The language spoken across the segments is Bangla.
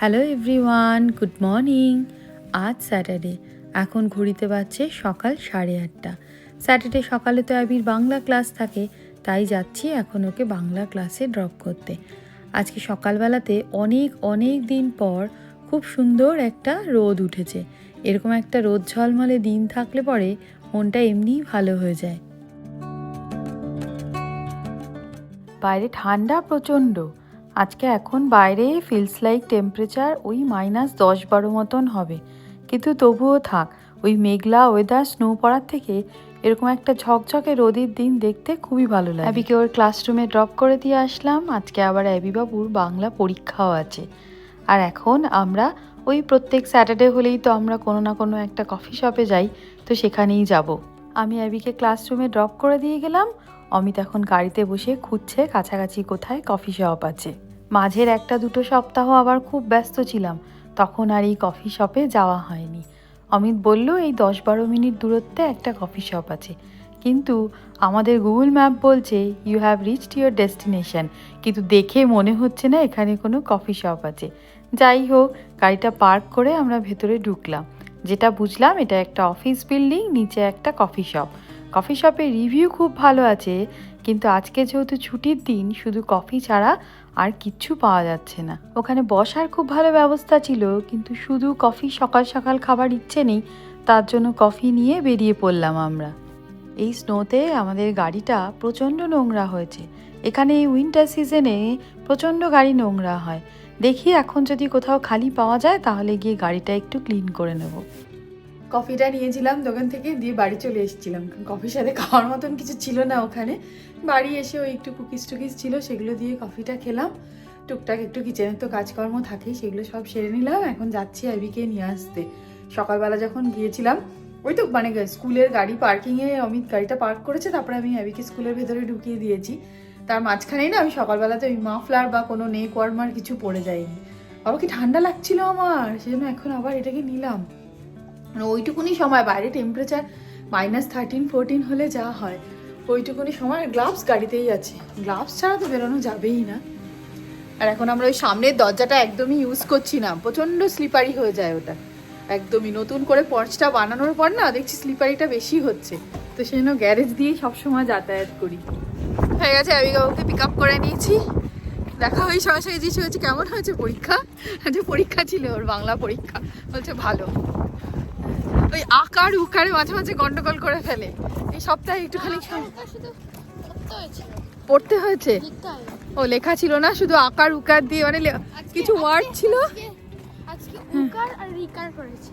হ্যালো এভরিওয়ান গুড মর্নিং আজ স্যাটারডে এখন ঘড়িতে বাজছে সকাল সাড়ে আটটা। স্যাটারডে সকালে তো অ্যাবির বাংলা ক্লাস থাকে, তাই যাচ্ছি এখন ওকে বাংলা ক্লাসে ড্রপ করতে। আজকে সকালবেলাতে অনেক অনেক দিন পর খুব সুন্দর একটা রোদ উঠেছে। এরকম একটা রোদ ঝলমলে দিন থাকলে পরে মনটা এমনিই ভালো হয়ে যায়। বাইরে ঠান্ডা প্রচণ্ড। আজকে এখন বাইরে ফিলস লাইক টেম্পারেচার ওই মাইনাস দশ বারো মতন হবে। কিন্তু তবুও থাক, ওই মেঘলা ওয়েদার স্নো পড়ার থেকে এরকম একটা ঝকঝকে রোদের দিন দেখতে খুবই ভালো লাগে। অ্যাবিকে ওর ক্লাসরুমে ড্রপ করে দিয়ে আসলাম, আজকে আবার অ্যাবি বাবুর বাংলা পরীক্ষাও আছে। আর এখন আমরা ওই প্রত্যেক স্যাটারডে হলেই তো আমরা কোনো না কোনো একটা কফি শপে যাই, তো সেখানেই যাব। আমি অ্যাবিকে ক্লাসরুমে ড্রপ করে দিয়ে গেলাম, অমিত এখন গাড়িতে বসে খুঁজছে কাছাকাছি কোথায় কফি শপ আছে। মাঝের একটা দুটো সপ্তাহ আবার খুব ব্যস্ত ছিলাম, তখন আর এই কফি শপে যাওয়া হয়নি। অমিত বলল, এই দশ বারো মিনিট দূরত্বে একটা কফি শপ আছে। কিন্তু আমাদের গুগল ম্যাপ বলছে you have reached your destination কিন্তু দেখে মনে হচ্ছে না, এখানে কোনো কফি শপ আছে। যাই হোক, গাড়িটা পার্ক করে আমরা ভেতরে ঢুকলাম। যেটা বুঝলাম, এটা একটা অফিস বিল্ডিং, নিচে একটা কফি শপ। কফি শপের রিভিউ খুব ভালো আছে, কিন্তু আজকে যেহেতু ছুটির দিন, শুধু কফি ছাড়া আর কিচ্ছু পাওয়া যাচ্ছে না। ওখানে বসার খুব ভালো ব্যবস্থা ছিল, কিন্তু শুধু কফি সকাল সকাল খাবার ইচ্ছে নেই, তার জন্য কফি নিয়ে বেরিয়ে পড়লাম আমরা। এই স্নোতে আমাদের গাড়িটা প্রচণ্ড নোংরা হয়েছে। এখানে এই উইন্টার সিজনে প্রচণ্ড গাড়ি নোংরা হয়। দেখি এখন যদি কোথাও খালি পাওয়া যায়, তাহলে গিয়ে গাড়িটা একটু ক্লিন করে নেব। কফিটা নিয়েছিলাম দোকান থেকে, দিয়ে বাড়ি চলে এসেছিলাম। কফির সাথে খাওয়ার মতন কিছু ছিল না ওখানে। বাড়ি এসে ওই একটু কুকিজ টুকিজ ছিল, সেগুলো দিয়ে কফিটা খেলাম। টুকটাক একটু কিচেনের তো কাজকর্ম থাকেই, সেগুলো সব সেরে নিলাম। এখন যাচ্ছি অ্যাবিকে নিয়ে আসতে। সকালবেলা যখন গিয়েছিলাম, ওই তো মানে স্কুলের গাড়ি পার্কিংয়ে অমিত গাড়িটা পার্ক করেছে, তারপরে আমি অ্যাবিকে স্কুলের ভেতরে ঢুকিয়ে দিয়েছি। তার মাঝখানেই না, আমি সকালবেলাতে ওই মাফলার বা কোনো নেক ওয়ার্মার কিছু পরে যাইনি। বাবা, কি ঠান্ডা লাগছিল আমার! সেজন্য এখন আবার এটাকে নিলাম। মানে ওইটুকুনি সময় বাইরে টেম্পারেচার মাইনাস থার্টিন ফোরটিন হলে যা হয়, ওইটুকুনি সময় গ্লাভস গাড়িতেই আছে। গ্লাভস ছাড়া তো বেরোনো যাবেই না। আর এখন আমরা ওই সামনের দরজাটা একদমই ইউজ করছি না। প্রচণ্ড স্লিপারি হয়ে যায় ওটা। একদমই নতুন করে পর্চটা বানানোর পর না, দেখছি স্লিপারিটা বেশি হচ্ছে। তো সেই জন্য গ্যারেজ দিয়েই সবসময় যাতায়াত করি। হয়ে গেছে, আমি বাবুকে পিক আপ করে নিয়েছি। দেখা ওই সরাসরি জিজ্ঞেস হয়েছে কেমন হয়েছে পরীক্ষা? যে পরীক্ষা ছিল ওর বাংলা পরীক্ষা। বলছে, ভালো। ওই আকার উকারে মাঝে মাঝে গন্ডগোল করে ফেলে। এই সপ্তাহে একটুখানি পড়তে হয়েছে। ও লেখা ছিল না শুধু আকার উকার দিয়ে মানে কিছু ওয়ার্ড ছিল? আজকে- উকার আর রিকার করেছে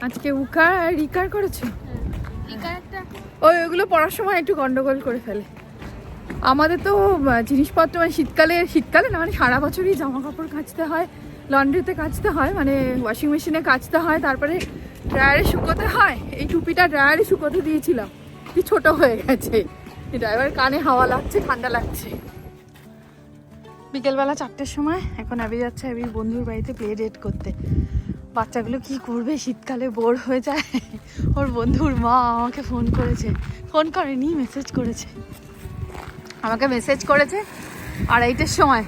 আজকে উকার আর রিকার করেছ? হ্যাঁ ওই ওগুলো পড়ার সময় একটু গন্ডগোল করে ফেলে। আমাদের তো জিনিসপত্র মানে শীতকালে শীতকালে না মানে সারা বছরই জামা কাপড় কাচতে হয়। লন্ড্রিতে কাচতে হয় মানে ওয়াশিং মেশিনে কাচতে হয়, তারপরে ড্রায়ারে শুকোতে হয়। এই টুপিটা ড্রায়ারে শুকোতে দিয়েছিলাম। কি ছোট হয়ে গেছে। ড্রাইভার কানে হাওয়া লাগছে, ঠান্ডা লাগছে। বিকেলবেলা চারটের সময় এখন অ্যাবি যাচ্ছে অ্যাবির বন্ধুর বাড়িতে প্লে ডেট করতে। বাচ্চাগুলো কি করবে? শীতকালে বোর হয়ে যায়। ওর বন্ধুর মা আমাকে ফোন করেছে। ফোন করেনি মেসেজ করেছে। আমাকে মেসেজ করেছে আড়াইটের সময়।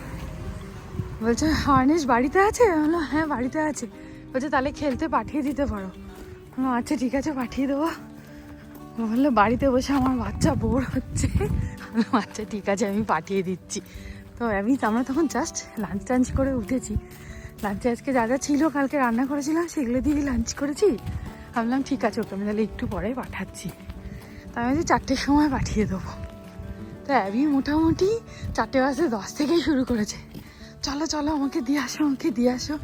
বলছে, হার্নেস বাড়িতে আছে? বললাম হ্যাঁ বাড়িতে আছে। বলছে, তাহলে খেলতে পাঠিয়ে দিতে পারো। আমি আচ্ছা ঠিক আছে, পাঠিয়ে দেবো। বলল, বাড়িতে বসে আমার বাচ্চা বোর হচ্ছে। আচ্ছা ঠিক আছে, আমি পাঠিয়ে দিচ্ছি। তো আমি, আমরা তখন জাস্ট লাঞ্চ টাঞ্চ করে উঠেছি। লাঞ্চে আজকে যা যা ছিল, কালকে রান্না করেছিলাম, সেগুলো দিয়ে লাঞ্চ করেছি। ভাবলাম ঠিক আছে, ওকে, আমি তাহলে একটু পরে পাঠাচ্ছি। তাই আমি চারটের সময় পাঠিয়ে দেবো। তো অ্যাবি মোটামুটি চারটে বাজে দশ থেকেই শুরু করেছে। চলো চলো, আমাকে দিয়ে আসো, আমাকে দিয়ে আসো।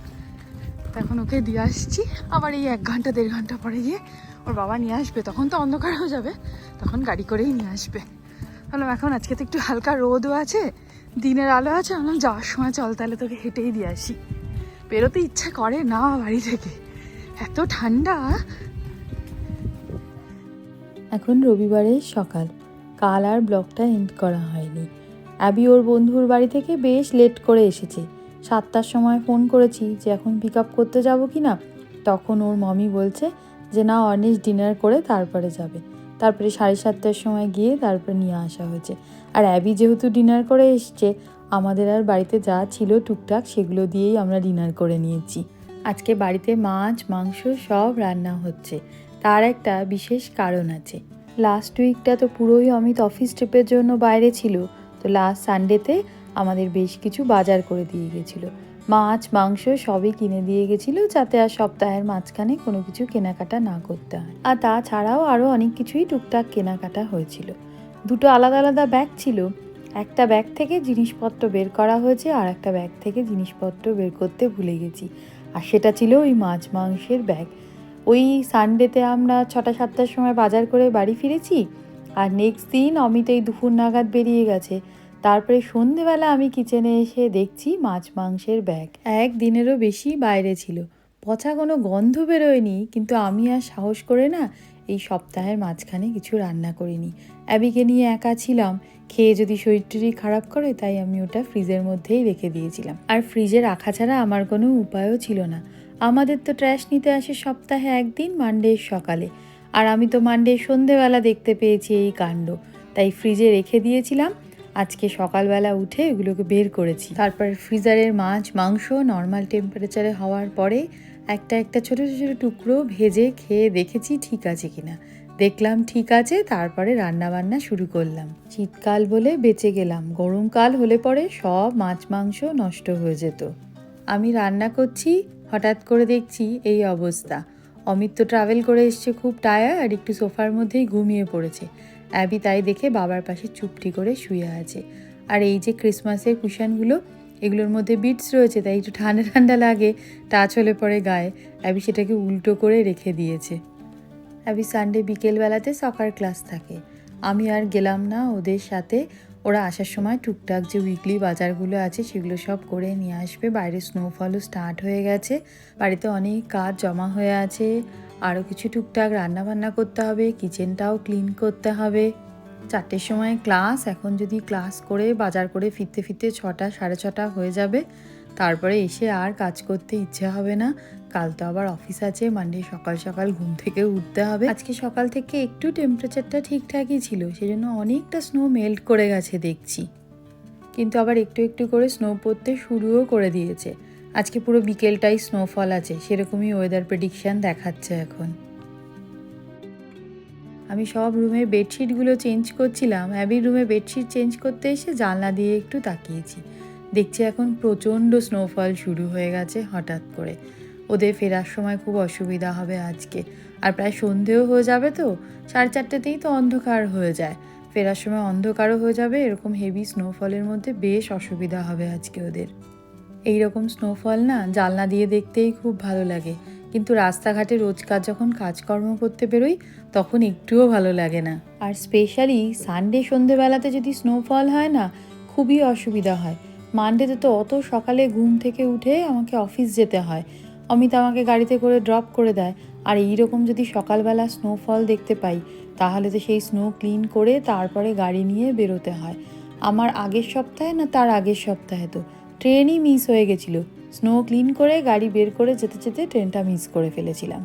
তখন ওকে দিয়ে আসছি। আবার এই এক ঘণ্টা, দেড় ঘণ্টা পরে গিয়ে ওর বাবা নিয়ে আসবে। তখন তো অন্ধকার হয়ে যাবে। তখন গাড়ি করেই নিয়ে আসবে। বললাম, এখন আজকে তো একটু হালকা রোদও আছে, দিনের আলো আছে। বললাম, যাওয়ার সময় চল, তাহলে তোকে হেঁটেই দিয়ে আসি। বেরোতে ইচ্ছা করে না বাড়ি থেকে। এত ঠান্ডা। এখন রবিবারের সকাল। কাল আর ব্লগটা এন্ড করা হয়নি। অ্যাবি ওর বন্ধুর বাড়ি থেকে বেশ লেট করে এসেছে। সাতটার সময় ফোন করেছি যে এখন পিক আপ করতে যাব কি না। তখন ওর মমি বলছে যে, না অর্নেস ডিনার করে তারপরে যাবে। তারপরে সাড়ে সাতটার সময় গিয়ে তারপরে নিয়ে আসা হয়েছে। আর অ্যাবি যেহেতু ডিনার করে এসছে, আমাদের আর বাড়িতে যা ছিল টুকটাক সেগুলো দিয়েই আমরা ডিনার করে নিয়েছি। আজকে বাড়িতে মাছ, মাংস সব রান্না হচ্ছে। তার একটা বিশেষ কারণ আছে। লাস্ট উইকটা তো পুরোই অমিত অফিস ট্রিপের জন্য বাইরে ছিল। তো লাস্ট সানডেতে আমাদের বেশ কিছু বাজার করে দিয়ে গেছিল। মাছ, মাংস সবই কিনে দিয়ে গেছিল যাতে আর সপ্তাহের মাঝখানে কোনো কিছু কেনাকাটা না করতে হয়। আর তাছাড়াও আরও অনেক কিছুই টুকটাক কেনাকাটা হয়েছিল। দুটো আলাদা আলাদা ব্যাগ ছিল। একটা ব্যাগ থেকে জিনিসপত্র বের করা হয়েছে আর একটা ব্যাগ থেকে জিনিসপত্র বের করতে ভুলে গেছি। আর সেটা ছিল ওই মাছ, মাংসের ব্যাগ ওই সানডেতে আমরা ছটা, সাতটার সময় বাজার করে বাড়ি ফিরেছি। আর নেক্সট দিন অমিত এই দুপুর নাগাদ বেরিয়ে গেছে। তারপরে সন্ধেবেলা আমি কিচেনে এসে দেখছি মাছ মাংসের ব্যাগ একদিনেরও বেশি বাইরে ছিল। পচা কোনো গন্ধ বেরোয়নি, কিন্তু আমি আর সাহস করে না এই সপ্তাহের মাঝখানে কিছু রান্না করিনি। অ্যাবিকে নিয়ে একা ছিলাম। খেয়ে যদি শরীর খারাপ করে, তাই আমি ওটা ফ্রিজের মধ্যেই রেখে দিয়েছিলাম। আর ফ্রিজে রাখা ছাড়া আমার কোনো উপায়ও ছিল না। আমাদের তো ট্র্যাশ নিতে আসে সপ্তাহে একদিন মানডে সকালে। আর আমি তো মানডে সন্ধেবেলা দেখতে পেয়েছি এই কাণ্ড। তাই ফ্রিজে রেখে দিয়েছিলাম। আজকে সকালবেলা উঠে এগুলোকে বের করেছি। তারপর ফ্রিজারের মাছ, মাংস নর্মাল টেম্পারেচারে হওয়ার পরে একটা একটা ছোটো ছোটো টুকরো ভেজে খেয়ে দেখেছি ঠিক আছে কিনা। দেখলাম ঠিক আছে, তারপরে রান্না বান্না শুরু করলাম। শীতকাল বলে বেঁচে গেলাম। গরমকাল হলে পরে সব মাছ, মাংস নষ্ট হয়ে যেত। আমি রান্না করছি, হঠাৎ করে দেখছি এই অবস্থা। অমিত তো ট্রাভেল করে এসছে, খুব টায়ার আর একটু সোফার মধ্যেই ঘুমিয়ে পড়েছে। অ্যাবি তাই দেখে বাবার পাশে চুপটি করে শুয়ে আছে। আর এই যে ক্রিসমাসের কুশানগুলো এগুলোর মধ্যে বিটস রয়েছে, তাই একটু ঠান্ডা ঠান্ডা লাগে টাচ হলে পরে গায়ে। অ্যাবি সেটাকে উল্টো করে রেখে দিয়েছে। অ্যাবি সানডে বিকেলবেলাতে সকার ক্লাস থাকে। আমি আর গেলাম না ওদের সাথে। ওরা আসার সময় টুকটাক যে উইকলি বাজারগুলো আছে সেগুলো সব করে নিয়ে আসবে। বাইরে স্নোফলও স্টার্ট হয়ে গেছে। বাড়িতে অনেক কাজ জমা হয়ে আছে। আরও কিছু টুকটাক রান্না বান্না করতে হবে কিচেনটাও ক্লিন করতে হবে। চারটের সময় ক্লাস এখন যদি ক্লাস করে বাজার করে ফিরতে ফিরতে ছটা, সাড়ে ছটা হয়ে যাবে। তারপরে এসে আর কাজ করতে ইচ্ছে হবে না। কাল তো আবার অফিস আছে মানডে সকাল সকাল ঘুম থেকে উঠতে হবে। আজকে সকাল থেকে একটু টেম্পারেচারটা ঠিকঠাকই ছিল, সেজন্য অনেকটা স্নো মেল্ট করে গেছে দেখছি। কিন্তু আবার একটু একটু করে স্নো পড়তে শুরুও করে দিয়েছে। আজকে পুরো বিকেলটাই স্নোফল আছে, সেরকমই ওয়েদার প্রেডিকশন দেখাচ্ছে এখন। আমি সব রুমের বেডশিটগুলো চেঞ্জ করছিলাম। অ্যাবির রুমে বেডশিট চেঞ্জ করতে এসে জানলা দিয়ে একটু তাকিয়েছি। দেখছি এখন প্রচণ্ড স্নোফল শুরু হয়ে গেছে হঠাৎ করে। ওদের ফেরার সময় খুব অসুবিধা হবে আজকে। আর প্রায় সন্ধেও হয়ে যাবে তো, সাড়ে চারটেতেই তো অন্ধকার হয়ে যায়। ফেরার সময় অন্ধকারও হয়ে যাবে, এরকম হেভি স্নোফলের মধ্যে বেশ অসুবিধা হবে আজকে ওদের। এই রকম স্নোফল না, জানলা দিয়ে দেখতেই খুব ভালো লাগে। কিন্তু রাস্তাঘাটে রোজকার যখন কাজকর্ম করতে বেরোই, তখন একটুও ভালো লাগে না। আর স্পেশালি সানডে সন্ধেবেলাতে যদি স্নোফল হয় না, খুবই অসুবিধা হয়। মানডেতে তো অত সকালে ঘুম থেকে উঠে আমাকে অফিস যেতে হয়। অমিত আমাকে গাড়িতে করে ড্রপ করে দেয়। আর এই রকম যদি সকালবেলা স্নোফল দেখতে পাই, তাহলে তো সেই স্নো ক্লিন করে তারপরে গাড়ি নিয়ে বেরোতে হয়। আমার আগের সপ্তাহে না তার আগের সপ্তাহে তো। ট্রেনই মিস হয়ে গেছিল। স্নো ক্লিন করে গাড়ি বের করে যেতে যেতে ট্রেনটা মিস করে ফেলেছিলাম।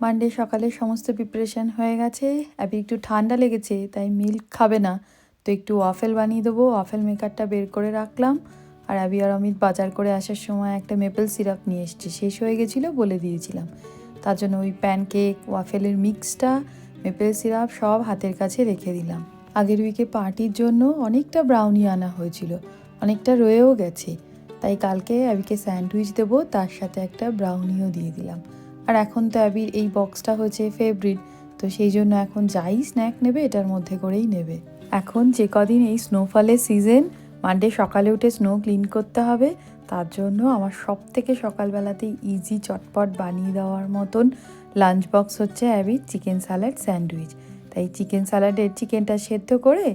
মানডে সকালে সমস্ত প্রিপারেশন হয়ে গেছে। অ্যাবি একটু ঠান্ডা লেগেছে, তাই মিল্ক খাবে না। তো একটু ওয়াফেল বানিয়ে দেবো। ওয়াফেল মেকারটা বের করে রাখলাম। আর অ্যাবি আর অমিত বাজার করে আসার সময় একটা মেপেল সিরাপ নিয়ে এসছে। শেষ হয়ে গেছিল বলে দিয়েছিলাম। তার জন্য ওই প্যানকেক ওয়াফেলের মিক্সটা মেপেল সিরাপ সব হাতের কাছে রেখে দিলাম। আগের উইকে পার্টির জন্য অনেকটা ব্রাউনি আনা হয়েছিল। অনেকটা রয়েও গেছে। তাই কালকে অ্যাবিকে স্যান্ডউইচ দেবো, তার সাথে একটা ব্রাউনিও দিয়ে দিলাম। আর এখন তো অ্যাবির এই বক্সটা হচ্ছে ফেভারিট তো সেই জন্য এখন যাই স্ন্যাক নেবে, এটার মধ্যে করেই নেবে। এখন যে কদিন এই স্নোফলের সিজন মানডে সকালে উঠে স্নো ক্লিন করতে হবে, তার জন্য আমার সব থেকে সকালবেলাতেই ইজি চটপট বানিয়ে দেওয়ার মতন লাঞ্চ বক্স হচ্ছে অ্যাবির চিকেন স্যালাড স্যান্ডউইচ তাই চিকেন স্যালাডের চিকেনটা সেদ্ধ করে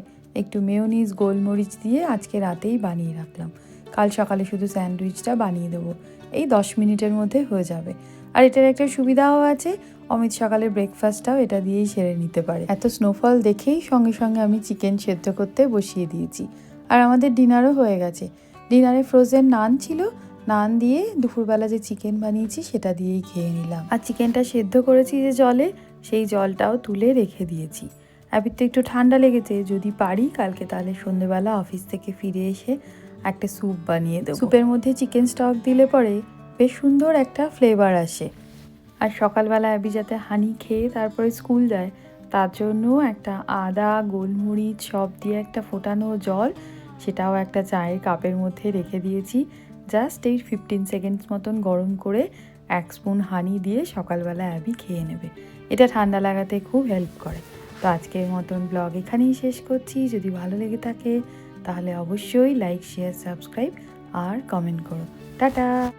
একটু মেয়োনিজ গোলমরিচ দিয়ে আজকে রাতেই বানিয়ে রাখলাম। কাল সকালে শুধু স্যান্ডউইচটা বানিয়ে দেবো। এই দশ মিনিটের মধ্যে হয়ে যাবে। আর এটার একটা সুবিধাও আছে, অমিত সকালের ব্রেকফাস্টটাও এটা দিয়েই সেরে নিতে পারে। এত স্নোফল দেখেই সঙ্গে সঙ্গে আমি চিকেন সেদ্ধ করতে বসিয়ে দিয়েছি। আর আমাদের ডিনারও হয়ে গেছে। ডিনারে ফ্রোজেন নান ছিল নান দিয়ে দুপুরবেলা যে চিকেন বানিয়েছি সেটা দিয়েই খেয়ে নিলাম। আর চিকেনটা সেদ্ধ করেছি যে জলে, সেই জলটাও তুলে রেখে দিয়েছি। অ্যাবির তো একটু ঠান্ডা লেগেছে, যদি পারি কালকে তাহলে সন্ধেবেলা অফিস থেকে ফিরে এসে একটা স্যুপ বানিয়ে দেবো। স্যুপের মধ্যে চিকেন স্টক দিলে পরে বেশ সুন্দর একটা ফ্লেভার আসে। আর সকালবেলা অ্যাবি যাতে হানি খেয়ে তারপরে স্কুল যায়, তার জন্য একটা আদা, গোলমরিচ সব দিয়ে একটা ফোটানো জল, সেটাও একটা চায়ের কাপের মধ্যে রেখে দিয়েছি। জাস্ট এই ফিফটিন সেকেন্ডস মতন গরম করে এক স্পুন হানি দিয়ে সকালবেলা অ্যাবি খেয়ে নেবে। এটা ঠান্ডা লাগাতে খুব হেল্প করে। তো আজকের মতন ব্লগ এখানেই শেষ করছি। যদি ভালো লেগে থাকে তাহলে অবশ্যই লাইক শেয়ার সাবস্ক্রাইব আর কমেন্ট করো। টাটা!